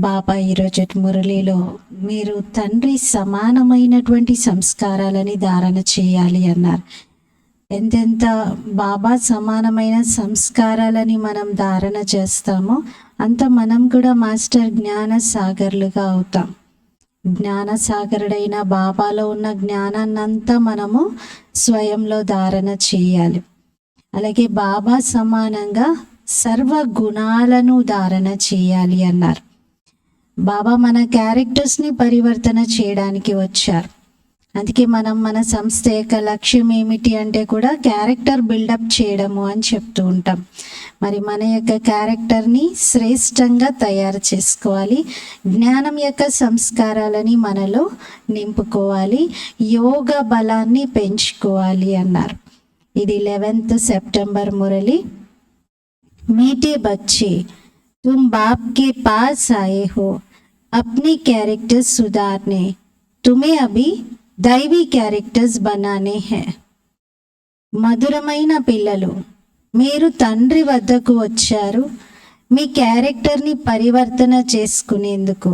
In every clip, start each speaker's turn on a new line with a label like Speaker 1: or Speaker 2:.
Speaker 1: బాబా ఈరోజు మురళిలో మీరు తండ్రి సమానమైనటువంటి సంస్కారాలని ధారణ చేయాలి అన్నారు. ఎంతెంత బాబా సమానమైన సంస్కారాలని మనం ధారణ చేస్తామో అంత మనం కూడా మాస్టర్ జ్ఞాన సాగర్లుగా అవుతాం. జ్ఞాన సాగరుడైన బాబాలో ఉన్న జ్ఞానాన్నంతా మనము స్వయంలో ధారణ చేయాలి. అలాగే బాబా సమానంగా సర్వ గుణాలను ధారణ చేయాలి అన్నారు. బాబా మన క్యారెక్టర్స్ని పరివర్తన చేయడానికి వచ్చారు. అందుకే మనం మన సంస్థ యొక్క లక్ష్యం ఏమిటి అంటే కూడా క్యారెక్టర్ బిల్డప్ చేయడము అని చెప్తూ ఉంటాం. మరి మన యొక్క క్యారెక్టర్ని శ్రేష్టంగా తయారు చేసుకోవాలి. జ్ఞానం యొక్క సంస్కారాలని మనలో నింపుకోవాలి. యోగ బలాన్ని పెంచుకోవాలి అన్నారు. ఇది లెవెన్త్ సెప్టెంబర్ మురళి. మీటే బచ్చి तुम बाप के पास आए हो अपने कैरेक्टर्स सुधारने तुम्हें अभी दैवी कैरेक्टर्स बनाने हैं మధురమైన పిల్లలు మీరు తండ్రి వద్దకు వచ్చారు మీ క్యారెక్టర్ని పరివర్తన చేసుకునేందుకు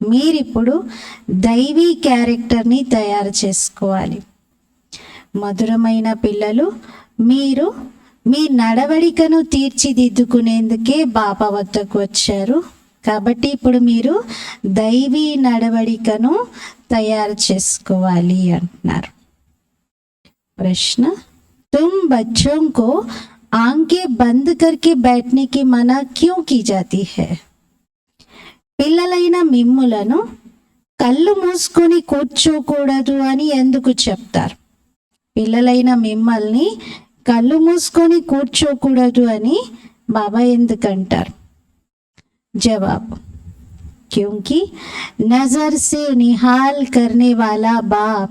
Speaker 1: మీరిప్పుడు దైవీ క్యారెక్టర్ని తయారు చేసుకోవాలి మధురమైన పిల్లలు మీరు మీ నడవడికను తీర్చిదిద్దుకునేందుకే బాబా వద్దకు వచ్చారు కాబట్టి ఇప్పుడు మీరు దైవీ నడవడికను తయారు చేసుకోవాలి అంటున్నారు ప్రశ్న तुम बच्चों को आंखें बंद करके बैठने की मना क्यों की जाती है పిల్లలైన మిమ్ములను కళ్ళు మూసుకొని కూర్చోకూడదు అని ఎందుకు చెప్తారు పిల్లలైన మిమ్మల్ని కళ్ళు మూసుకొని కూర్చోకూడదు అని బాబా ఎందుకంటారు జవాబు क्योंकि नजर से निहाल करने वाला बाप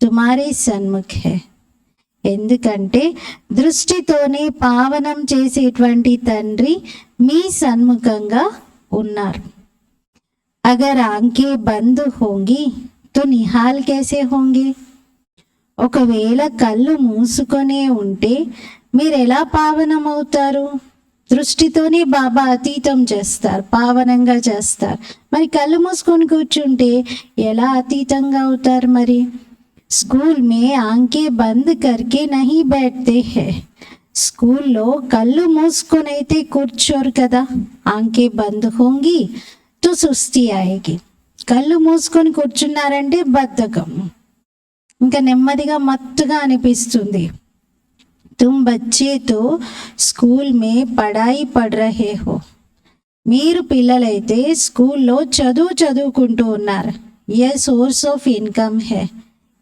Speaker 1: तुम्हारे सन्मुख है ఎందుకంటే దృష్టితోనే పావనం చేసేటువంటి తండ్రి మీ సన్ముఖంగా ఉన్నారు అగర్ ఆంకే బంద్ హోంగి తో నిహాల్ కేసే హోంగి ఒకవేళ కళ్ళు మూసుకొనే ఉంటే మీరు ఎలా పావనం అవుతారు దృష్టితోనే బాబా అతీతం చేస్తారు పావనంగా చేస్తారు. మరి కళ్ళు మూసుకొని కూర్చుంటే ఎలా అతీతంగా అవుతారు మరి? స్కూల్ మే ఆంకే బంద్ కర్కే నహి బైఠతే హే. స్కూల్లో కళ్ళు మూసుకొని అయితే కూర్చోరు కదా ఆంకే బంద్ హోంగి తో సుస్తి ఆయేగి. కళ్ళు మూసుకొని కూర్చున్నారంటే బద్ధకం. ఇంకా నెమ్మదిగా మత్తుగా అనిపిస్తుంది. తుమ్ బచ్చేతో స్కూల్ మే పడాయి పడ్ రహే హో. మీరు పిల్లలైతే స్కూల్లో చదువు చదువుకుంటూ ఉన్నారు. ఏ సోర్స్ ఆఫ్ ఇన్కమ్ హే?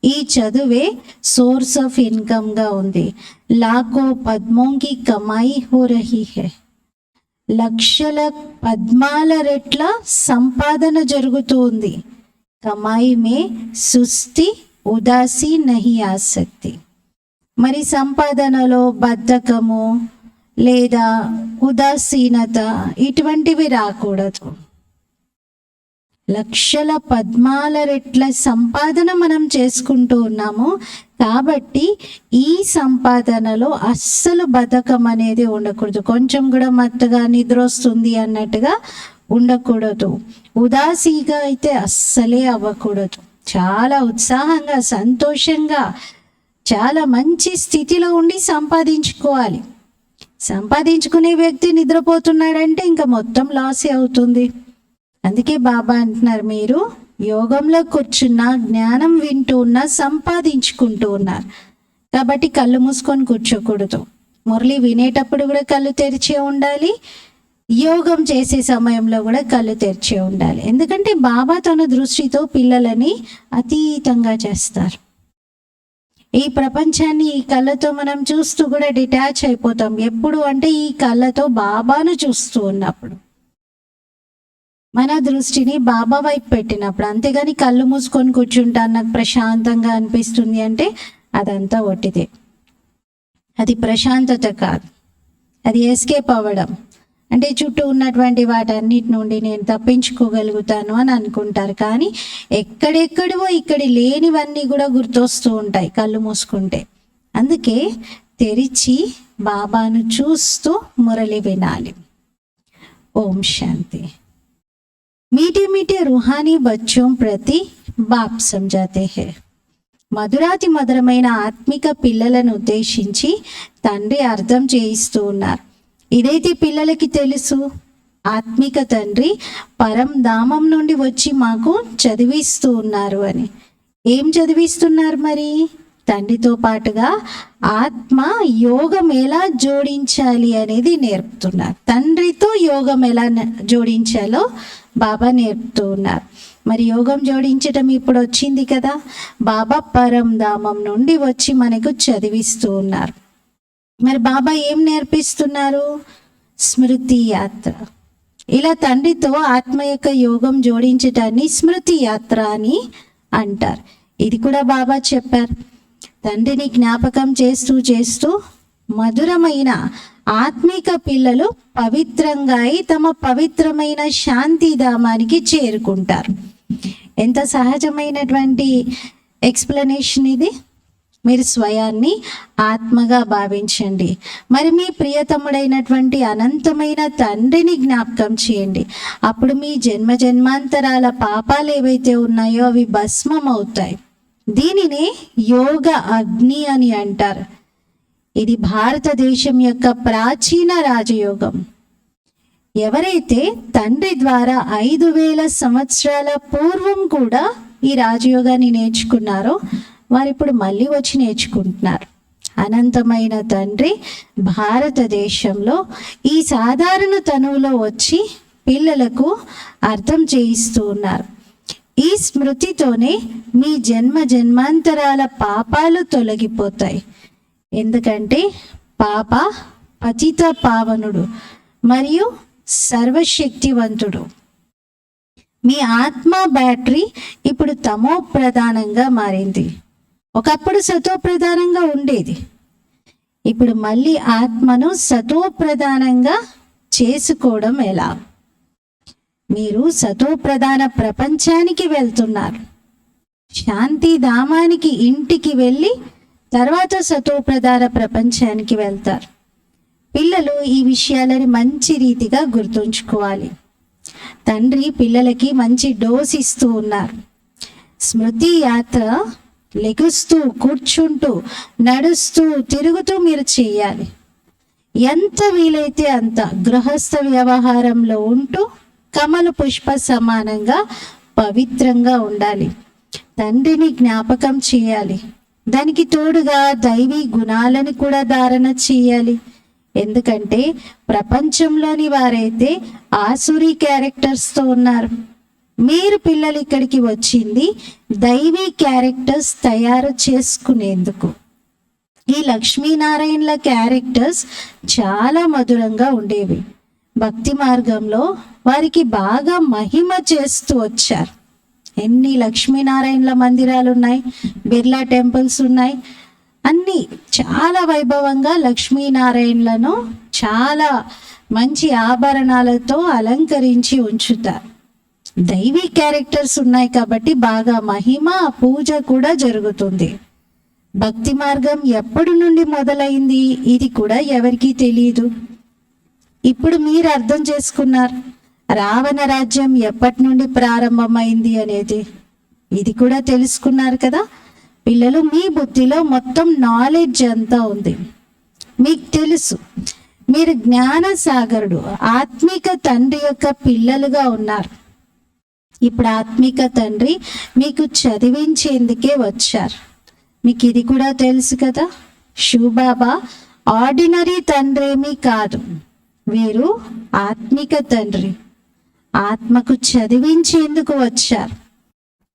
Speaker 1: ఈ చదువే సోర్స్ ఆఫ్ ఇన్కమ్గా ఉంది. లాఖో పద్మోంకి కమాయి హో రహీ హే. లక్షల పద్మాల రెట్ల సంపాదన జరుగుతూ ఉంది. కమాయి మే సుస్తి ఉదాసీ నహి ఆసక్తి. మరి సంపాదనలో బద్ధకము లేదా ఉదాసీనత ఇటువంటివి రాకూడదు. లక్షల పద్మాల రెట్ల సంపాదన మనం చేసుకుంటూ ఉన్నాము కాబట్టి ఈ సంపాదనలో అస్సలు బతకం అనేది ఉండకూడదు. కొంచెం కూడా మత్తుగా నిద్ర వస్తుంది అన్నట్టుగా ఉండకూడదు. ఉదాసీగా అయితే అస్సలే అవ్వకూడదు. చాలా ఉత్సాహంగా సంతోషంగా చాలా మంచి స్థితిలో ఉండి సంపాదించుకోవాలి. సంపాదించుకునే వ్యక్తి నిద్రపోతున్నాడంటే ఇంకా మొత్తం లాసే అవుతుంది. అందుకే బాబా అంటున్నారు మీరు యోగంలో కూర్చున్న జ్ఞానం వింటూ ఉన్న సంపాదించుకుంటూ ఉన్నారు. కాబట్టి కళ్ళు మూసుకొని కూర్చోకూడదు. మురళి వినేటప్పుడు కూడా కళ్ళు తెరిచే ఉండాలి. యోగం చేసే సమయంలో కూడా కళ్ళు తెరిచే ఉండాలి. ఎందుకంటే బాబా తన దృష్టితో పిల్లలని అతీతంగా చేస్తారు. ఈ ప్రపంచాన్ని ఈ కళ్ళతో మనం చూస్తూ కూడా డిటాచ్ అయిపోతాం. ఎప్పుడు అంటే ఈ కళ్ళతో బాబాను చూస్తూ ఉన్నప్పుడు. మన దృష్టిని బాబా వైపు పెట్టినప్పుడు. అంతేగాని కళ్ళు మూసుకొని కూర్చుంటాను నాకు ప్రశాంతంగా అనిపిస్తుంది అంటే అదంతా ఒట్టిదే. అది ప్రశాంతత కాదు. అది ఎస్కేప్ అవ్వడం. అంటే చుట్టూ ఉన్నటువంటి వాటన్నిటి నుండి నేను తప్పించుకోగలుగుతాను అని అనుకుంటారు కానీ ఎక్కడెక్కడివో ఇక్కడి లేనివన్నీ కూడా గుర్తొస్తూ ఉంటాయి కళ్ళు మూసుకుంటే అందుకే తెరిచి బాబాను చూస్తూ మురళి వినాలి ఓం శాంతి मीठे मीठे रूहानी बच्चों प्रति बाप समझाते हैं మధురాతి మధురమైన ఆత్మిక పిల్లలను ఉద్దేశించి తండ్రి అర్థం చేయిస్తూ ఉన్నారు ఇదైతే పిల్లలకి తెలుసు. ఆత్మిక తండ్రి పరం ధామం నుండి వచ్చి మాకు చదివిస్తూ ఉన్నారు అని. ఏం చదివిస్తున్నారు మరి? తండ్రితో పాటుగా ఆత్మ యోగం ఎలా జోడించాలి అనేది నేర్పుతున్నారు. తండ్రితో యోగం ఎలా జోడించాలో బాబా నేర్పుతూ ఉన్నారు. మరి యోగం జోడించటం ఇప్పుడు వచ్చింది కదా. బాబా పరంధామం నుండి వచ్చి మనకు చదివిస్తూ ఉన్నారు. మరి బాబా ఏం నేర్పిస్తున్నారు? స్మృతి యాత్ర. ఇలా తండ్రితో ఆత్మ యొక్క యోగం జోడించటాన్ని స్మృతి యాత్ర అని అంటారు. ఇది కూడా బాబా చెప్పారు. తండ్రిని జ్ఞాపకం చేస్తూ చేస్తూ మధురమైన ఆత్మిక పిల్లలు పవిత్రంగా అయి తమ పవిత్రమైన శాంతిధామానికి చేరుకుంటారు. ఎంత సహజమైనటువంటి ఎక్స్ప్లెనేషన్ ఇది? మీరు స్వయాన్ని ఆత్మగా భావించండి. మరి మీ ప్రియతముడైనటువంటి అనంతమైన తండ్రిని జ్ఞాపకం చేయండి. అప్పుడు మీ జన్మ జన్మాంతరాల పాపాలు ఏవైతే ఉన్నాయో అవి భస్మం అవుతాయి దీనినే యోగ అగ్ని అని అంటారు. ఇది భారతదేశం యొక్క ప్రాచీన రాజయోగం. ఎవరైతే తండ్రి ద్వారా ఐదు వేల సంవత్సరాల పూర్వం కూడా ఈ రాజయోగాన్ని నేర్చుకున్నారో వారు ఇప్పుడు మళ్ళీ వచ్చి నేర్చుకుంటున్నారు. అనంతమైన తండ్రి భారతదేశంలో ఈ సాధారణ తనువులో వచ్చి పిల్లలకు అర్థం చేయిస్తూ ఉన్నారు. ఈ స్మృతితోనే మీ జన్మ జన్మాంతరాల పాపాలు తొలగిపోతాయి. ఎందుకంటే పాప పతిత పావనుడు మరియు సర్వశక్తివంతుడు. మీ ఆత్మ బ్యాటరీ ఇప్పుడు తమో ప్రధానంగా మారింది. ఒకప్పుడు సతోప్రధానంగా ఉండేది. ఇప్పుడు మళ్ళీ ఆత్మను సతోప్రధానంగా చేసుకోవడం ఎలా? మీరు సతోప్రధాన ప్రపంచానికి వెళ్తున్నారు. శాంతి ధామానికి ఇంటికి వెళ్ళి తర్వాత సతోప్రధాన ప్రపంచానికి వెళ్తారు. పిల్లలు ఈ విషయాలని మంచి రీతిగా గుర్తుంచుకోవాలి. తండ్రి పిల్లలకి మంచి డోస్ ఇస్తూ ఉన్నారు. స్మృతి యాత్ర లెగుస్తూ కూర్చుంటూ నడుస్తూ తిరుగుతూ మీరు చేయాలి. ఎంత వీలైతే అంత గృహస్థ వ్యవహారంలో ఉంటూ కమల పుష్ప సమానంగా పవిత్రంగా ఉండాలి. తండ్రిని జ్ఞాపకం చేయాలి. దానికి తోడుగా దైవీ గుణాలను కూడా ధారణ చేయాలి. ఎందుకంటే ప్రపంచంలోని వారైతే ఆసురి క్యారెక్టర్స్తో ఉన్నారు. మీరు పిల్లలు ఇక్కడికి వచ్చింది దైవీ క్యారెక్టర్స్ తయారు చేసుకునేందుకు. ఈ లక్ష్మీనారాయణల క్యారెక్టర్స్ చాలా మధురంగా ఉండేవి. భక్తి మార్గంలో వారికి బాగా మహిమ చేస్తూ వచ్చారు. ఎన్ని లక్ష్మీనారాయణల మందిరాలు ఉన్నాయి బిర్లా టెంపుల్స్ ఉన్నాయి. అన్ని చాలా వైభవంగా లక్ష్మీనారాయణలను చాలా మంచి ఆభరణాలతో అలంకరించి ఉంచుతారు. దైవీ క్యారెక్టర్స్ ఉన్నాయి కాబట్టి బాగా మహిమ పూజ కూడా జరుగుతుంది. భక్తి మార్గం ఎప్పటి నుండి మొదలైంది ఇది కూడా ఎవరికీ తెలియదు ఇప్పుడు మీరు అర్థం చేసుకున్నారు. రావణ రాజ్యం ఎప్పటి నుండి ప్రారంభమైంది అనేది ఇది కూడా తెలుసుకున్నారు కదా. పిల్లలు మీ బుద్ధిలో మొత్తం నాలెడ్జ్ అంతా ఉంది. మీకు తెలుసు మీరు జ్ఞాన సాగరుడు ఆత్మిక తండ్రి యొక్క పిల్లలుగా ఉన్నారు. ఇప్పుడు ఆత్మిక తండ్రి మీకు చదివించేందుకే వచ్చారు. మీకు ఇది కూడా తెలుసు కదా? శివబాబా ఆర్డినరీ తండ్రేమీ కాదు. వీరు ఆత్మిక తండ్రి. ఆత్మకు చదివించేందుకు వచ్చారు.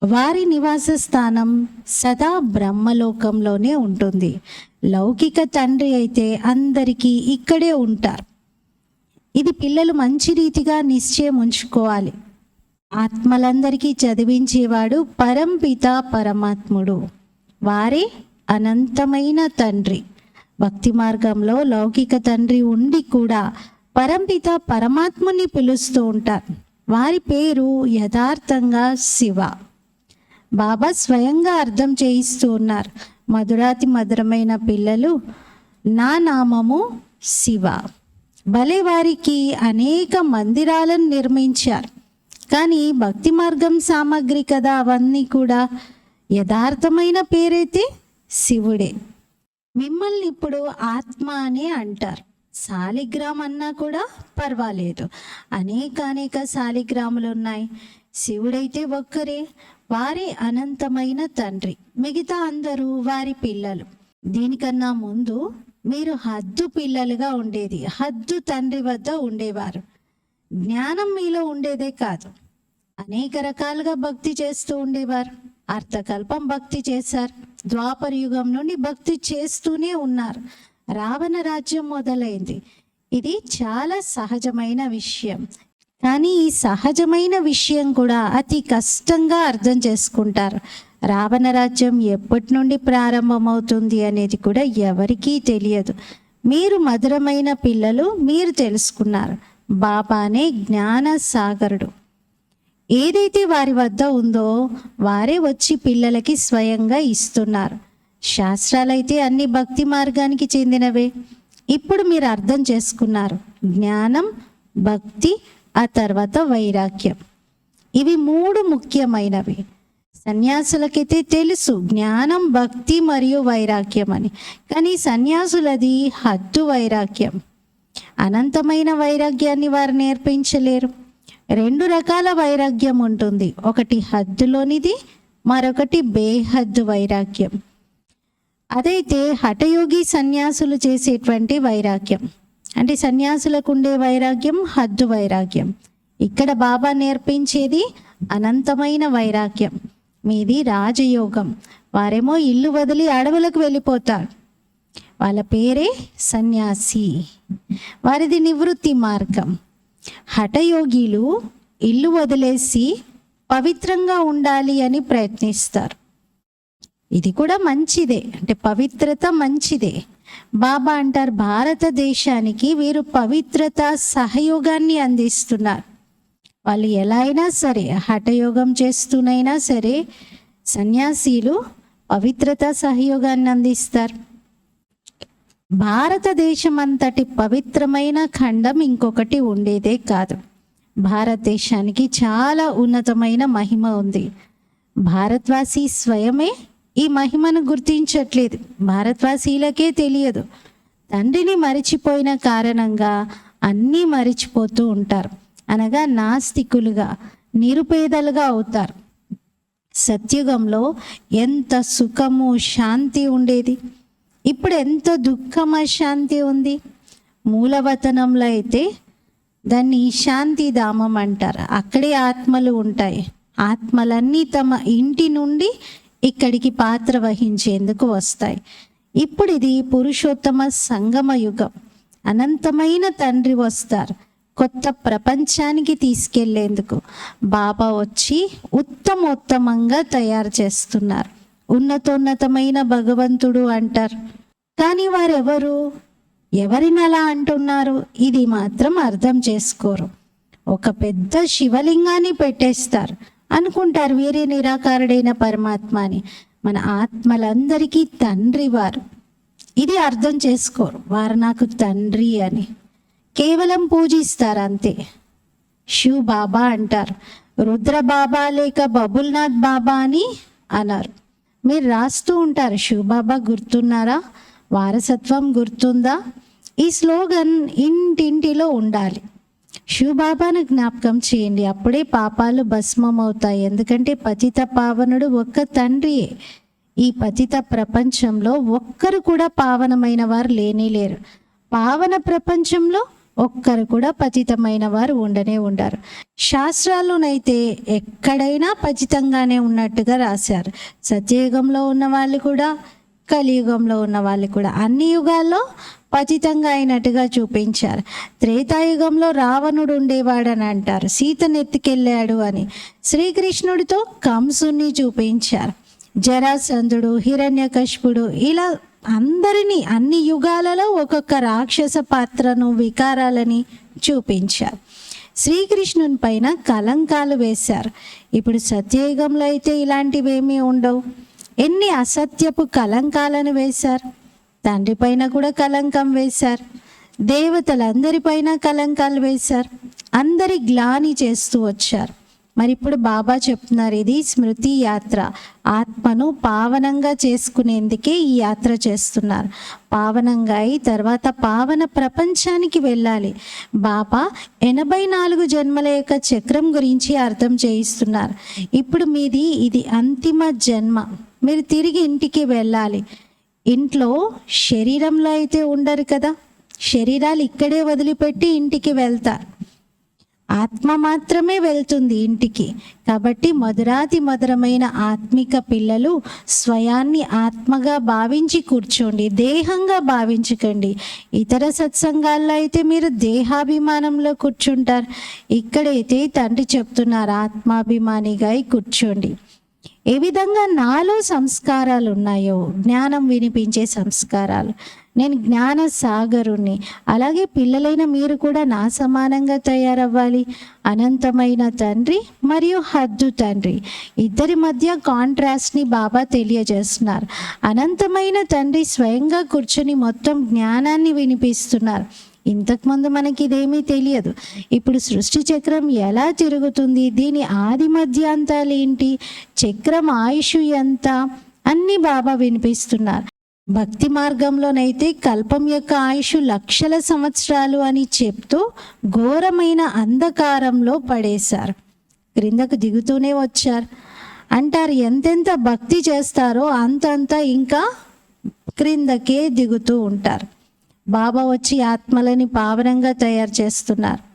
Speaker 1: వారి నివాస స్థానం సదా బ్రహ్మలోకంలోనే ఉంటుంది. లౌకిక తండ్రి అయితే అందరికీ ఇక్కడే ఉంటారు. ఇది పిల్లలు మంచి రీతిగా నిశ్చయం ఉంచుకోవాలి. ఆత్మలందరికీ చదివించేవాడు పరంపిత పరమాత్ముడు. వారే అనంతమైన తండ్రి. భక్తి మార్గంలో లౌకిక తండ్రి ఉండి కూడా పరంపిత పరమాత్ముని పిలుస్తూ ఉంటారు. వారి పేరు యథార్థంగా శివ. బాబా స్వయంగా అర్థం చేయిస్తూ ఉన్నారు. మధురాతి మధురమైన పిల్లలు నా నామము శివ. భలే వారికి అనేక మందిరాలను నిర్మించారు. కానీ భక్తి మార్గం సామాగ్రి కదా అవన్నీ కూడా యథార్థమైన పేరైతే శివుడే. మిమ్మల్ని ఇప్పుడు ఆత్మ అని అంటారు. శాలిగ్రామ్ అన్నా కూడా పర్వాలేదు. అనేక అనేక శాలిగ్రాములు ఉన్నాయి. శివుడైతే ఒక్కరే వారి అనంతమైన తండ్రి. మిగతా అందరూ వారి పిల్లలు. దీనికన్నా ముందు మీరు హద్దు పిల్లలుగా ఉండేది హద్దు తండ్రి వద్ద ఉండేవారు. జ్ఞానం మీలో ఉండేదే కాదు. అనేక రకాలుగా భక్తి చేస్తూ ఉండేవారు. అర్థకల్పం భక్తి చేశారు. ద్వాపర యుగం నుండి భక్తి చేస్తూనే ఉన్నారు. రావణ రాజ్యం మొదలైంది. ఇది చాలా సహజమైన విషయం. కానీ ఈ సహజమైన విషయం కూడా అతి కష్టంగా అర్థం చేసుకుంటారు. రావణ రాజ్యం ఎప్పటి నుండి ప్రారంభమవుతుంది అనేది కూడా ఎవరికీ తెలియదు. మీరు మధురమైన పిల్లలు మీరు తెలుసుకున్నారు. బాబానే జ్ఞాన సాగరుడు ఏదైతే వారి వద్ద ఉందో వారే వచ్చి పిల్లలకి స్వయంగా ఇస్తున్నారు. శాస్త్రాలైతే అన్ని భక్తి మార్గానికి చెందినవే. ఇప్పుడు మీరు అర్థం చేసుకున్నారు. జ్ఞానం భక్తి ఆ తర్వాత వైరాగ్యం. ఇవి మూడు ముఖ్యమైనవి. సన్యాసులకైతే తెలుసు జ్ఞానం భక్తి మరియు వైరాగ్యం అని. కానీ సన్యాసులది హద్దు వైరాగ్యం. అనంతమైన వైరాగ్యాన్ని వారు నేర్పించలేరు. రెండు రకాల వైరాగ్యం ఉంటుంది. ఒకటి హద్దులోనిది మరొకటి బేహద్దు వైరాగ్యం. అదైతే హఠయోగి సన్యాసులు చేసేటువంటి వైరాగ్యం. అంటే సన్యాసులకు ఉండే వైరాగ్యం హద్దు వైరాగ్యం. ఇక్కడ బాబా నేర్పించేది అనంతమైన వైరాగ్యం. మీది రాజయోగం. వారేమో ఇల్లు వదిలి అడవులకు వెళ్ళిపోతారు. వాళ్ళ పేరే సన్యాసి. వారిది నివృత్తి మార్గం. హఠయోగిలు ఇల్లు వదిలేసి పవిత్రంగా ఉండాలి అని ప్రయత్నిస్తారు. ఇది కూడా మంచిదే. అంటే పవిత్రత మంచిదే. బాబా అంటారు భారతదేశానికి వీరు పవిత్రత సహయోగాన్ని అందిస్తున్నారు. వాళ్ళు ఎలా అయినా సరే హఠయోగం చేస్తూనైనా సరే సన్యాసీలు పవిత్రత సహయోగాన్ని అందిస్తారు. భారతదేశం అంతటి పవిత్రమైన ఖండం ఇంకొకటి ఉండేదే కాదు. భారతదేశానికి చాలా ఉన్నతమైన మహిమ ఉంది. భారత్వాసి స్వయమే ఈ మహిమను గుర్తించట్లేదు. భారత్వాసీలకే తెలియదు. తండ్రిని మరిచిపోయిన కారణంగా అన్నీ మరిచిపోతూ ఉంటారు. అనగా నాస్తికులుగా నిరుపేదలుగా అవుతారు. సత్యుగంలో ఎంత సుఖము శాంతి ఉండేది? ఇప్పుడు ఎంత దుఃఖం అశాంతి ఉంది. మూలవతనంలో అయితే దాన్ని శాంతి ధామం అంటారు. అక్కడే ఆత్మలు ఉంటాయి. ఆత్మలన్నీ తమ ఇంటి నుండి ఇక్కడికి పాత్ర వహించేందుకు వస్తాయి. ఇప్పుడు ఇది పురుషోత్తమ సంగమ యుగం. అనంతమైన తండ్రి వస్తారు. కొత్త ప్రపంచానికి తీసుకెళ్ళేందుకు. బాబా వచ్చి ఉత్తమోత్తమంగా తయారు చేస్తున్నారు. ఉన్నతోన్నతమైన భగవంతుడు అంటారు. కానీ వారెవరు? ఎవరిని అలా అంటున్నారు? ఇది మాత్రం అర్థం చేసుకోరు. ఒక పెద్ద శివలింగాన్ని పెట్టేస్తారు. అనుకుంటారు వీరి నిరాకారుడైన పరమాత్మ అని మన ఆత్మలందరికీ తండ్రి వారు. ఇది అర్థం చేసుకోరు. వారు నాకు తండ్రి అని. కేవలం పూజిస్తారు అంతే. శివ్ బాబా అంటారు. రుద్ర బాబా లేక బబుల్నాథ్ బాబా అని అన్నారు. మీరు రాస్తూ ఉంటారు. శివ్ బాబా గుర్తున్నారా? వారసత్వం గుర్తుందా? ఈ స్లోగన్ ఇంటింటిలో ఉండాలి. శివబాబాను జ్ఞాపకం చేయండి. అప్పుడే పాపాలు భస్మం అవుతాయి ఎందుకంటే పతిత పావనుడు ఒక్క తండ్రియే ఈ పతిత ప్రపంచంలో ఒక్కరు కూడా పావనమైన వారు లేనే లేరు. పావన ప్రపంచంలో ఒక్కరు కూడా పతితమైన వారు ఉండనే ఉండరు. శాస్త్రాల్లోనైతే ఎక్కడైనా పతితంగానే ఉన్నట్టుగా రాశారు. సత్యయుగంలో ఉన్న వాళ్ళు కూడా కలియుగంలో ఉన్న వాళ్ళు కూడా అన్ని యుగాల్లో పతితంగా అయినట్టుగా చూపించారు. త్రేతాయుగంలో రావణుడు ఉండేవాడని అంటారు. సీతను ఎత్తుకెళ్ళాడు అని శ్రీకృష్ణుడితో కంసుని చూపించారు. జరాసంధుడు హిరణ్యకశిపుడు ఇలా అందరినీ అన్ని యుగాలలో ఒక్కొక్క రాక్షస పాత్రను వికారాలని చూపించారు. శ్రీకృష్ణుని పైన కలంకాలు వేశారు. ఇప్పుడు సత్యయుగంలో అయితే ఇలాంటివేమీ ఉండవు. ఎన్ని అసత్యపు కలంకాలను వేశారు? తండ్రి పైన కూడా కలంకం వేశారు. దేవతలందరిపైన కలంకాలు వేశారు. అందరి గ్లాని చేస్తూ వచ్చారు. మరి ఇప్పుడు బాబా చెప్తున్నారు ఇది స్మృతి యాత్ర. ఆత్మను పావనంగా చేసుకునేందుకే ఈ యాత్ర చేస్తున్నారు. పావనంగా అయి తర్వాత పావన ప్రపంచానికి వెళ్ళాలి. బాబా ఎనభై నాలుగు జన్మల యొక్క చక్రం గురించి అర్థం చేయిస్తున్నారు. ఇప్పుడు మీది ఇది అంతిమ జన్మ. మీరు తిరిగి ఇంటికి వెళ్ళాలి. ఇంట్లో శరీరంలో అయితే ఉండరు కదా. శరీరాలు ఇక్కడే వదిలిపెట్టి ఇంటికి వెళ్తారు. ఆత్మ మాత్రమే వెళ్తుంది ఇంటికి. కాబట్టి మధురాతి మధురమైన ఆత్మిక పిల్లలు స్వయాన్ని ఆత్మగా భావించి కూర్చోండి దేహంగా భావించకండి. ఇతర సత్సంగాల్లో అయితే మీరు దేహాభిమానంలో కూర్చుంటారు. ఇక్కడైతే తండ్రి చెప్తున్నారు ఆత్మాభిమానిగా అయి కూర్చోండి. ఏ విధంగా నాలో సంస్కారాలు ఉన్నాయో జ్ఞానం వినిపించే సంస్కారాలు. నేను జ్ఞాన సాగరుణ్ణి. అలాగే పిల్లలైన మీరు కూడా నా సమానంగా తయారవ్వాలి. అనంతమైన తండ్రి మరియు హద్దు తండ్రి. ఇద్దరి మధ్య కాంట్రాస్ట్ని బాబా తెలియజేస్తున్నారు. అనంతమైన తండ్రి స్వయంగా కూర్చొని మొత్తం జ్ఞానాన్ని వినిపిస్తున్నారు. ఇంతకుముందు మనకి ఇదేమీ తెలియదు. ఇప్పుడు సృష్టి చక్రం ఎలా తిరుగుతుంది? దీని ఆది మధ్యాంతాలు ఏంటి? చక్రం ఆయుష్ ఎంత? అన్ని బాబా వినిపిస్తున్నారు. భక్తి మార్గంలోనైతే కల్పం యొక్క ఆయుష్ లక్షల సంవత్సరాలు అని చెప్తూ ఘోరమైన అంధకారంలో పడేశారు. క్రిందకు దిగుతూనే వచ్చారు. అంటారు ఎంతెంత భక్తి చేస్తారో అంతంత ఇంకా క్రిందకే దిగుతూ ఉంటారు. బాబా వచ్చి ఆత్మలని పావనంగా తయారు చేస్తున్నారు.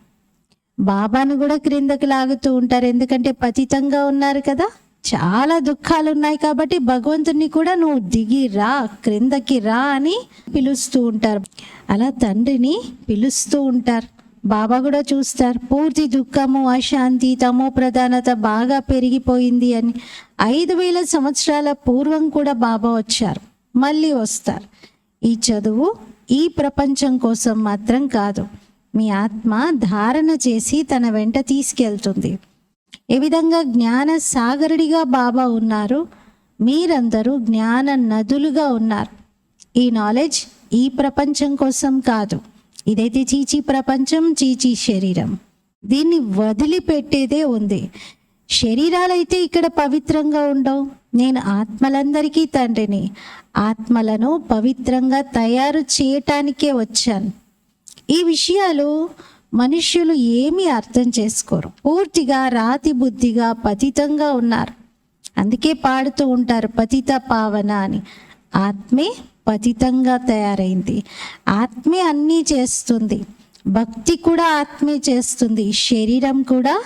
Speaker 1: బాబాను కూడా క్రిందకి లాగుతూ ఉంటారు. ఎందుకంటే పతితంగా ఉన్నారు కదా. చాలా దుఃఖాలు ఉన్నాయి కాబట్టి భగవంతుని కూడా నువ్వు దిగి రా క్రిందకి రా అని పిలుస్తూ ఉంటారు. అలా తండ్రిని పిలుస్తూ ఉంటారు. బాబా కూడా చూస్తారు పూర్తి దుఃఖము అశాంతి తమో ప్రధానత బాగా పెరిగిపోయింది అని. ఐదు వేల సంవత్సరాల పూర్వం కూడా బాబా వచ్చారు. మళ్ళీ వస్తారు. ఈ చదువు ఈ ప్రపంచం కోసం మాత్రం కాదు మీ ఆత్మ ధారణ చేసి తన వెంట తీసుకెళ్తుంది. ఏ విధంగా జ్ఞాన సాగరుడిగా బాబా ఉన్నారు? మీరందరూ జ్ఞాన నదులుగా ఉన్నారు. ఈ నాలెడ్జ్ ఈ ప్రపంచం కోసం కాదు ఇదైతే చీచీ ప్రపంచం చీచీ శరీరం. దీన్ని వదిలిపెట్టేదే ఉంది. శరీరాలైతే ఇక్కడ పవిత్రంగా ఉండవు. నేను ఆత్మలందరికీ తండ్రిని. ఆత్మలను పవిత్రంగా తయారు చేయటానికే వచ్చాను. ఈ విషయాలు మనుష్యులు ఏమీ అర్థం చేసుకోరు. పూర్తిగా రాతి బుద్ధిగా పతితంగా ఉన్నారు. అందుకే పాడుతూ ఉంటారు పతిత పావన అని. ఆత్మే పతితంగా తయారైంది. ఆత్మే అన్నీ చేస్తుంది. భక్తి కూడా ఆత్మే చేస్తుంది. శరీరం కూడా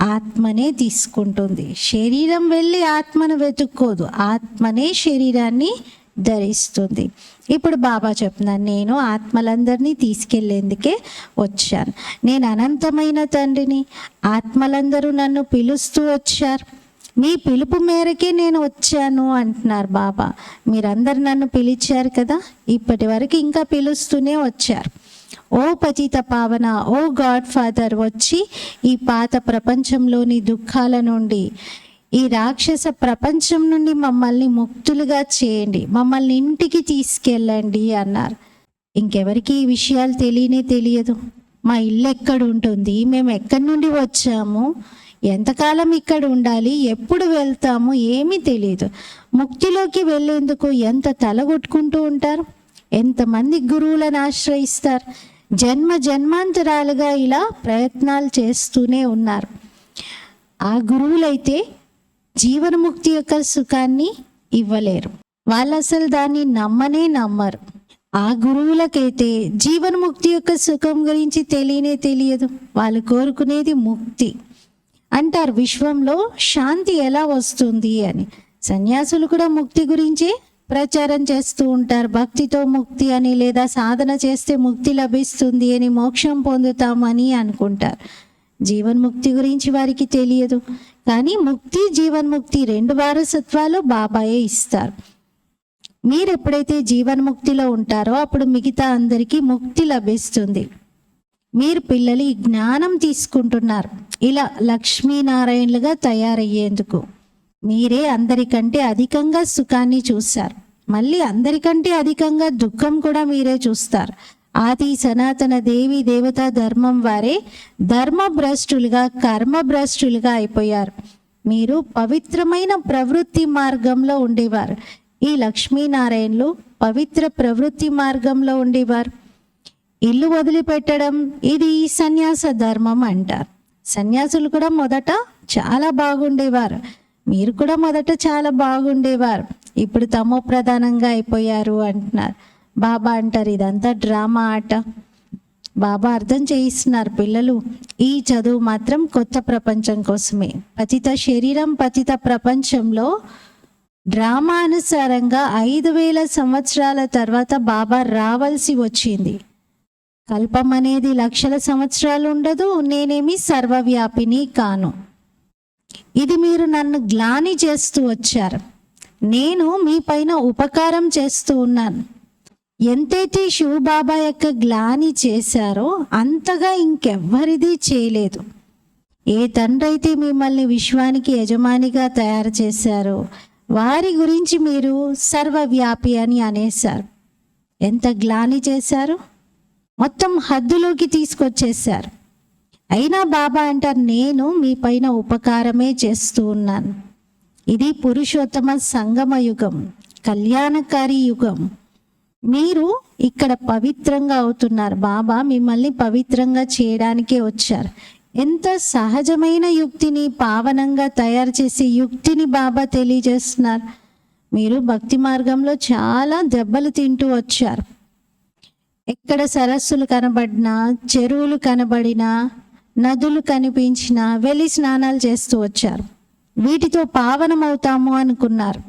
Speaker 1: ఆత్మనే తీసుకుంటుంది. శరీరం వెళ్ళి ఆత్మను వెతుక్కోదు. ఆత్మనే శరీరాన్ని ధరిస్తుంది. ఇప్పుడు బాబా చెప్తున్నాను నేను ఆత్మలందరినీ తీసుకెళ్ళేందుకే వచ్చాను. నేను అనంతమైన తండ్రిని. ఆత్మలందరూ నన్ను పిలుస్తూ వచ్చారు. మీ పిలుపు మేరకే నేను వచ్చాను అంటున్నారు బాబా. మీరందరు నన్ను పిలిచారు కదా? ఇప్పటి వరకు ఇంకా పిలుస్తూనే వచ్చారు. ఓ పతిత పావన ఓ గాడ్ ఫాదర్ వచ్చి ఈ పాత ప్రపంచంలోని దుఃఖాల నుండి ఈ రాక్షస ప్రపంచం నుండి మమ్మల్ని ముక్తులుగా చేయండి. మమ్మల్ని ఇంటికి తీసుకెళ్ళండి అన్నారు. ఇంకెవరికి ఈ విషయాలు తెలియనే తెలియదు. మా ఇల్లు ఎక్కడ ఉంటుంది? మేము ఎక్కడి నుండి వచ్చాము? ఎంతకాలం ఇక్కడ ఉండాలి? ఎప్పుడు వెళ్తాము? ఏమీ తెలియదు. ముక్తిలోకి వెళ్ళేందుకు ఎంత తలగొట్టుకుంటూ ఉంటారు? ఎంతమంది గురువులను ఆశ్రయిస్తారు? జన్మ జన్మాంతరాలుగా ఇలా ప్రయత్నాలు చేస్తూనే ఉన్నారు. ఆ గురువులైతే జీవనముక్తి యొక్క సుఖాన్ని ఇవ్వలేరు. వాళ్ళు అసలు దాన్ని నమ్మనే నమ్మరు. ఆ గురువులకైతే జీవన్ముక్తి యొక్క సుఖం గురించి తెలియనే తెలియదు. వాళ్ళు కోరుకునేది ముక్తి. అంటారు విశ్వంలో శాంతి ఎలా వస్తుంది అని. సన్యాసులు కూడా ముక్తి గురించే ప్రచారం చేస్తూ ఉంటారు. భక్తితో ముక్తి అని లేదా సాధన చేస్తే ముక్తి లభిస్తుంది అని మోక్షం పొందుతామని అనుకుంటారు. జీవన్ముక్తి గురించి వారికి తెలియదు. కానీ ముక్తి జీవన్ముక్తి రెండు వారసత్వాలు బాబాయే ఇస్తారు. మీరు ఎప్పుడైతే జీవన్ముక్తిలో ఉంటారో అప్పుడు మిగతా అందరికీ ముక్తి లభిస్తుంది. మీరు పిల్లలు ఈ జ్ఞానం తీసుకుంటున్నారు. ఇలా లక్ష్మీనారాయణలుగా తయారయ్యేందుకు. మీరే అందరికంటే అధికంగా సుఖాన్ని చూస్తారు. మళ్ళీ అందరికంటే అధికంగా దుఃఖం కూడా మీరే చూస్తారు. ఆది సనాతన దేవి దేవతా ధర్మం వారే ధర్మభ్రష్టులుగా కర్మభ్రష్టులుగా అయిపోయారు. మీరు పవిత్రమైన ప్రవృత్తి మార్గంలో ఉండేవారు. ఈ లక్ష్మీనారాయణలు పవిత్ర ప్రవృత్తి మార్గంలో ఉండేవారు. ఇల్లు వదిలిపెట్టడం ఇది సన్యాస ధర్మం అంటారు. సన్యాసులు కూడా మొదట చాలా బాగుండేవారు. మీరు కూడా మొదట చాలా బాగుండేవారు. ఇప్పుడు తమో ప్రధానంగా అయిపోయారు అంటున్నారు. బాబా అంటారు ఇదంతా డ్రామా ఆట. బాబా అర్థం చేయిస్తున్నారు పిల్లలు ఈ చదువు మాత్రం కొత్త ప్రపంచం కోసమే. పతిత శరీరం పతిత ప్రపంచంలో డ్రామా అనుసారంగా ఐదు వేల సంవత్సరాల తర్వాత బాబా రావాల్సి వచ్చింది. కల్పం అనేది లక్షల సంవత్సరాలు ఉండదు నేనేమి సర్వవ్యాపిని కాను. ఇది మీరు నన్ను గ్లాని చేస్తూ వచ్చారు. నేను మీ పైన ఉపకారం చేస్తూ ఉన్నాను. ఎంతైతే శివబాబా యొక్క గ్లాని చేశారో అంతగా ఇంకెవ్వరిది చేయలేదు. ఏ తండ్రి అయితే మిమ్మల్ని విశ్వానికి యజమానిగా తయారు చేశారో వారి గురించి మీరు సర్వవ్యాపి అని అనేశారు. ఎంత గ్లాని చేశారు? మొత్తం హద్దులోకి తీసుకొచ్చేశారు. అయినా బాబా అంటారు నేను మీ పైన ఉపకారమే చేస్తూ ఉన్నాను. ఇది పురుషోత్తమ సంగమ యుగం కళ్యాణకారి యుగం. మీరు ఇక్కడ పవిత్రంగా అవుతున్నారు. బాబా మిమ్మల్ని పవిత్రంగా చేయడానికే వచ్చారు. ఎంత సహజమైన యుక్తిని పావనంగా తయారు చేసే యుక్తిని బాబా తెలియజేస్తున్నారు. మీరు భక్తి మార్గంలో చాలా దెబ్బలు తింటూ వచ్చారు. ఎక్కడ సరస్సులు కనబడినా చెరువులు కనబడినా నదులు కనిపించిన వెళ్ళి స్నానాలు చేస్తూ వచ్చారు. వీటితో పావనమవుతాము అనుకున్నారు.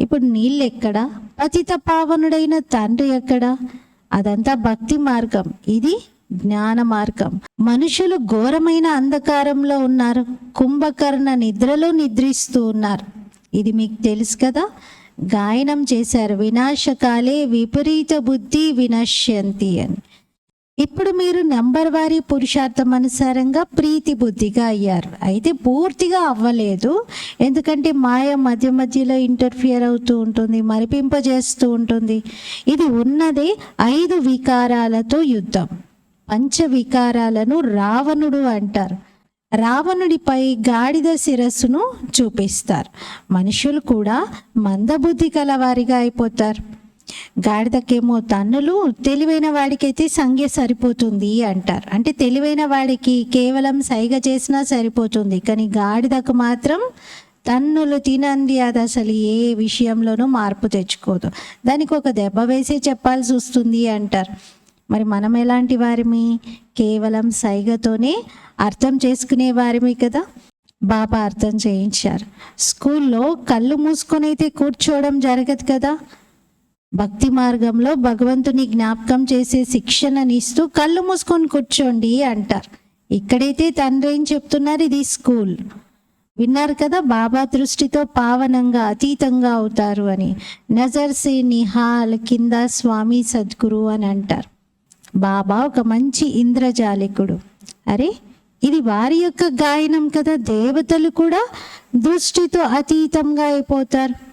Speaker 1: ఇప్పుడు నీళ్ళు ఎక్కడా పతిత పావనుడైన తండ్రి ఎక్కడ? అదంతా భక్తి మార్గం. ఇది జ్ఞాన మార్గం. మనుషులు ఘోరమైన అంధకారంలో ఉన్నారు. కుంభకర్ణ నిద్రలో నిద్రిస్తూ ఉన్నారు. ఇది మీకు తెలుసు కదా? గాయనం చేశారు. వినాశకాలే విపరీత బుద్ధి వినశ్యంతి అని. ఇప్పుడు మీరు నెంబర్ వారి పురుషార్థం అనుసారంగా ప్రీతి బుద్ధిగా అయ్యారు. అయితే పూర్తిగా అవ్వలేదు. ఎందుకంటే మాయ మధ్య మధ్యలో ఇంటర్ఫియర్ అవుతూ ఉంటుంది మరిపింపజేస్తూ ఉంటుంది. ఇది ఉన్నదే ఐదు వికారాలతో యుద్ధం. పంచ వికారాలను రావణుడు అంటారు. రావణుడిపై గాడిద శిరస్సును చూపిస్తారు. మనుషులు కూడా మందబుద్ధి కలవారిగా అయిపోతారు. గాడిదకేమో తన్నులు తెలివైన వాడికైతే సంఖ్య సరిపోతుంది అంటారు. అంటే తెలివైన వాడికి కేవలం సైగ చేసినా సరిపోతుంది. కానీ గాడిదకు మాత్రం తన్నులు తినంది అది అసలు ఏ విషయంలోనూ మార్పు తెచ్చుకోదు. దానికి ఒక దెబ్బ వేసే చెప్పాల్సి వస్తుంది అంటారు. మరి మనం ఎలాంటి వారిమి? కేవలం సైగతోనే అర్థం చేసుకునే వారిమి కదా? బాబా అర్థం చేయించారు. స్కూల్లో కళ్ళు మూసుకొని అయితే కూర్చోవడం జరగదు కదా? భక్తి మార్గంలో భగవంతుని జ్ఞాపకం చేసే శిక్షణనిస్తూ కళ్ళు మూసుకొని కూర్చోండి అంటారు. ఇక్కడైతే తండ్రి ఏం చెప్తున్నారు? ఇది స్కూల్. విన్నారు కదా బాబా దృష్టితో పావనంగా అతీతంగా అవుతారు అని. నజర్ సే నిహాల్ కింద స్వామి సద్గురు అని అంటారు. బాబా ఒక మంచి ఇంద్రజాలికుడు. అరే ఇది వారి యొక్క గాయనం కదా దేవతలు కూడా దృష్టితో అతీతంగా అయిపోతారు.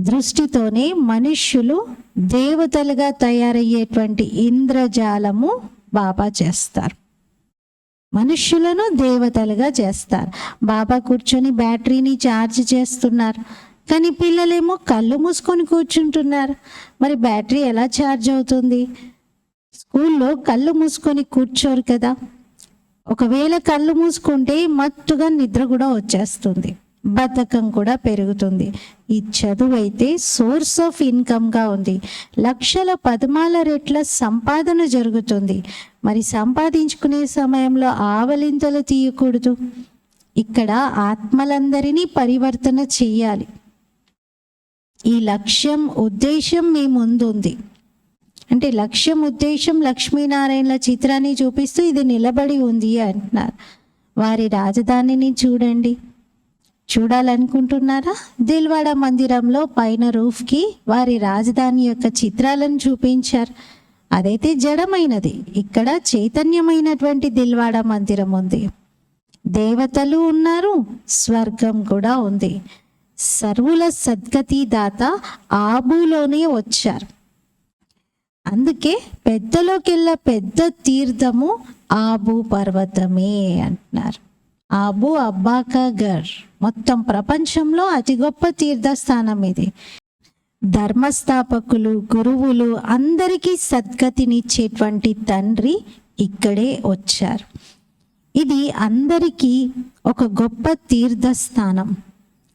Speaker 1: దృష్టితోనే మనుష్యులు దేవతలుగా తయారయ్యేటువంటి ఇంద్రజాలము బాబా చేస్తారు. మనుష్యులను దేవతలుగా చేస్తారు. బాబా కూర్చొని బ్యాటరీని ఛార్జ్ చేస్తున్నారు. కానీ పిల్లలేమో కళ్ళు మూసుకొని కూర్చుంటున్నారు. మరి బ్యాటరీ ఎలా ఛార్జ్ అవుతుంది? స్కూల్లో కళ్ళు మూసుకొని కూర్చోరు కదా. ఒకవేళ కళ్ళు మూసుకుంటే మత్తుగా నిద్ర కూడా వచ్చేస్తుంది. బద్ధకం కూడా పెరుగుతుంది. ఈ చదువు అయితే సోర్స్ ఆఫ్ ఇన్కమ్గా ఉంది. లక్షల పదమాల రెట్ల సంపాదన జరుగుతుంది. మరి సంపాదించుకునే సమయంలో ఆవలింతలు తీయకూడదు. ఇక్కడ ఆత్మలందరినీ పరివర్తన చెయ్యాలి. ఈ లక్ష్యం ఉద్దేశం మీ ముందుంది. అంటే లక్ష్యం ఉద్దేశం లక్ష్మీనారాయణల చిత్రాన్ని చూపిస్తూ ఇది నిలబడి ఉంది అంటున్నారు వారి రాజధానిని చూడండి. చూడాలనుకుంటున్నారా? దిల్వాడ మందిరంలో పైన రూఫ్కి వారి రాజధాని యొక్క చిత్రాలను చూపించారు. అదైతే జడమైనది. ఇక్కడ చైతన్యమైనటువంటి దిల్వాడ మందిరం ఉంది. దేవతలు ఉన్నారు స్వర్గం కూడా ఉంది. సర్వుల సద్గతి దాత ఆబులోనే వచ్చారు. అందుకే పెద్దలోకెల్లా పెద్ద తీర్థము ఆబు పర్వతమే అంటున్నారు. అబు అబ్బాకర్ మొత్తం ప్రపంచంలో అతి గొప్ప తీర్థస్థానం ఇది. ధర్మస్థాపకులు గురువులు అందరికీ సద్గతినిచ్చేటువంటి తండ్రి ఇక్కడే వచ్చారు. ఇది అందరికీ ఒక గొప్ప తీర్థస్థానం.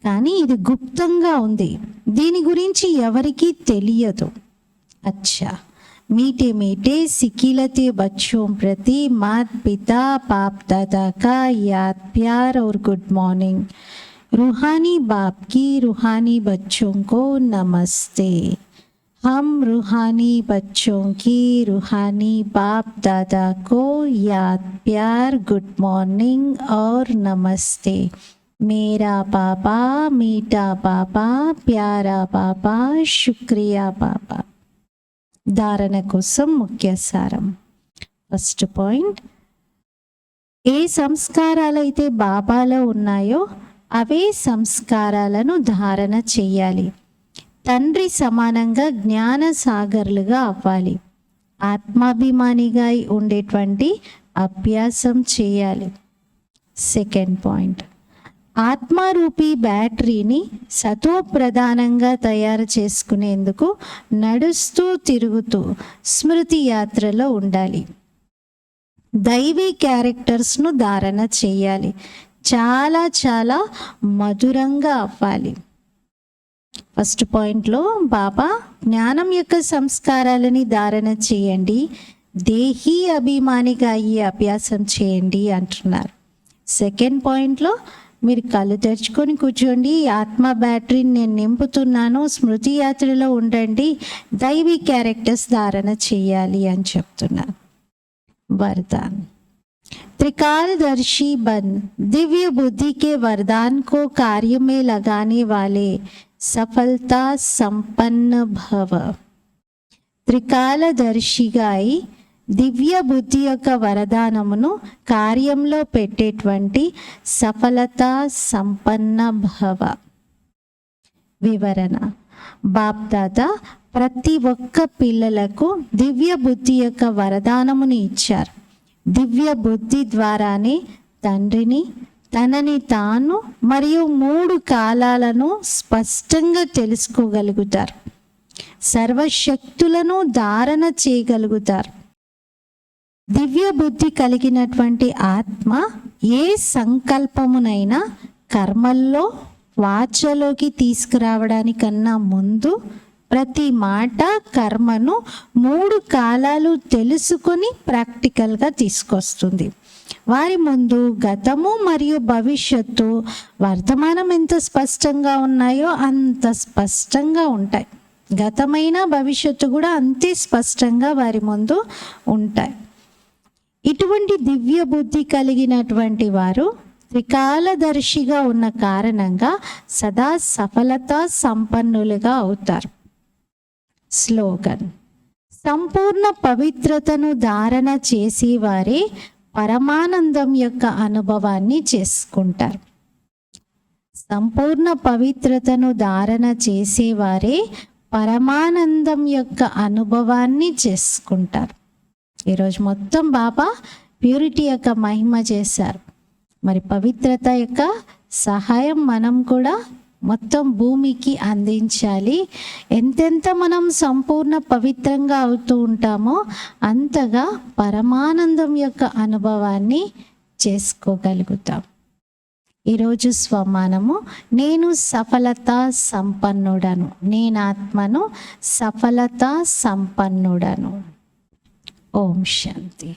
Speaker 1: కానీ ఇది గుప్తంగా ఉంది. దీని గురించి ఎవరికీ తెలియదు. అచ్చా! मीठे मीठे सिकिलते बच्चों प्रति मात पिता बाप दादा का याद, प्यार और गुड मॉर्निंग रूहानी बाप की रूहानी बच्चों को नमस्ते। हम रूहानी बच्चों की रूहानी बाप दादा को याद, प्यार गुड मॉर्निंग और नमस्ते। मेरा पापा, मीठा पापा, प्यारा पापा, शुक्रिया पापा। ధారణ కోసం ముఖ్య సారం. ఫస్ట్ పాయింట్ ఏ సంస్కారాలైతే బాబాలో ఉన్నాయో అవే సంస్కారాలను ధారణ చేయాలి తండ్రి సమానంగా జ్ఞాన సాగర్లుగా అవ్వాలి. ఆత్మాభిమానిగా ఉండేటువంటి అభ్యాసం చేయాలి సెకండ్ పాయింట్ ఆత్మారూపి బ్యాటరీని సతో ప్రధానంగా తయారు చేసుకునేందుకు నడుస్తూ తిరుగుతూ స్మృతి యాత్రలో ఉండాలి. దైవీ క్యారెక్టర్స్ను ధారణ చేయాలి. చాలా చాలా మధురంగా అవ్వాలి. ఫస్ట్ పాయింట్లో బాబా జ్ఞానం యొక్క సంస్కారాలని ధారణ చేయండి. దేహీ అభిమానిగా అయ్యే అభ్యాసం చేయండి అంటున్నారు. సెకండ్ పాయింట్లో మీరు కళ్ళు తెరుచుకొని కూర్చోండి ఈ ఆత్మ బ్యాటరీని నేను నింపుతున్నాను స్మృతి యాత్రలో ఉండండి దైవీ క్యారెక్టర్స్ ధారణ చేయాలి అని చెప్తున్నారు वरदान त्रिकालदर्शी बन दिव्य बुद्धि के वरदान को कार्य में लगाने वाले సఫలతా సంపన్న భవ త్రికాలదర్శిగా అయి దివ్య బుద్ధి యొక్క వరదానమును కార్యంలో పెట్టేటువంటి సఫలత సంపన్న భవ. వివరణ. బాప్దాత ప్రతి ఒక్క పిల్లలకు దివ్య బుద్ధి యొక్క వరదానమును ఇచ్చారు. దివ్య బుద్ధి ద్వారానే తండ్రిని తనని తాను మరియు మూడు కాలాలను స్పష్టంగా తెలుసుకోగలుగుతారు. సర్వశక్తులను ధారణ చేయగలుగుతారు. దివ్య బుద్ధి కలిగినటువంటి ఆత్మ ఏ సంకల్పమునైనా కర్మల్లో వాచలోకి తీసుకురావడానికన్నా ముందు ప్రతి మాట కర్మను మూడు కాలాలు తెలుసుకొని ప్రాక్టికల్గా తీసుకొస్తుంది. వారి ముందు గతము మరియు భవిష్యత్తు వర్తమానం ఎంత స్పష్టంగా ఉన్నాయో అంత స్పష్టంగా ఉంటాయి. గతమైన భవిష్యత్తు కూడా అంతే స్పష్టంగా వారి ముందు ఉంటాయి. ఇటువంటి దివ్య బుద్ధి కలిగినటువంటి వారు త్రికాలదర్శిగా ఉన్న కారణంగా సదా సఫలత సంపన్నులుగా అవుతారు. స్లోగన్. సంపూర్ణ పవిత్రతను ధారణ చేసేవారే పరమానందం యొక్క అనుభవాన్ని చేసుకుంటారు. సంపూర్ణ పవిత్రతను ధారణ చేసేవారే పరమానందం యొక్క అనుభవాన్ని చేసుకుంటారు. ఈరోజు మొత్తం బాబా ప్యూరిటీ యొక్క మహిమ చేశారు. మరి పవిత్రత యొక్క సహాయం మనం కూడా మొత్తం భూమికి అందించాలి. ఎంతెంత మనం సంపూర్ణ పవిత్రంగా అవుతూ ఉంటామో అంతగా పరమానందం యొక్క అనుభవాన్ని చేసుకోగలుగుతాం. ఈరోజు స్వమానము నేను సఫలత సంపన్నుడను నేను ఆత్మను సఫలత సంపన్నుడను. ఓం శాంతి